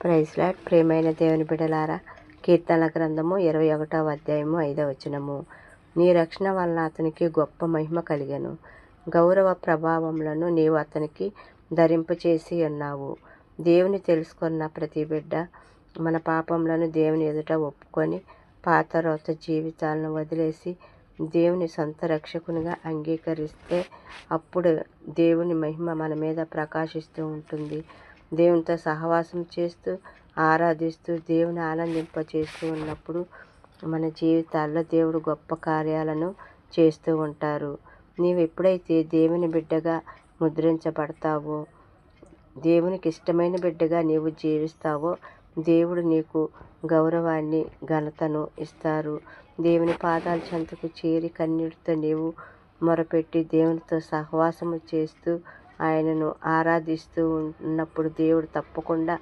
ప్రైజ్లాడ్. ప్రేమైన దేవుని బిడలారా కీర్తనల గ్రంథము ఇరవై ఒకటవ అధ్యాయము ఐదవ వచనము. నీ రక్షణ వలన అతనికి గొప్ప మహిమ కలిగను. గౌరవ ప్రభావములను నీవు అతనికి ధరింపచేసి ఉన్నావు. దేవుని తెలుసుకున్న ప్రతి బిడ్డ మన పాపములను దేవుని ఎదుట ఒప్పుకొని పాత రోత జీవితాలను వదిలేసి దేవుని సొంత రక్షకునిగా అంగీకరిస్తే అప్పుడు దేవుని మహిమ మన మీద ప్రకాశిస్తూ ఉంటుంది. దేవునితో సహవాసం చేస్తూ ఆరాధిస్తూ దేవుని ఆనందింప చేస్తూ ఉన్నప్పుడు మన జీవితాల్లో దేవుడు గొప్ప కార్యాలను చేస్తూ ఉంటారు. నీవు ఎప్పుడైతే దేవుని బిడ్డగా ముద్రించబడతావో దేవునికి ఇష్టమైన బిడ్డగా నీవు జీవిస్తావో దేవుడు నీకు గౌరవాన్ని ఘనతను ఇస్తారు. దేవుని పాదాల చెంతకు చేరి కన్నీటితో నీవు మొరపెట్టి దేవునితో సహవాసము చేస్తూ ఆయనను ఆరాధిస్తూ ఉన్నప్పుడు దేవుడు తప్పకుండా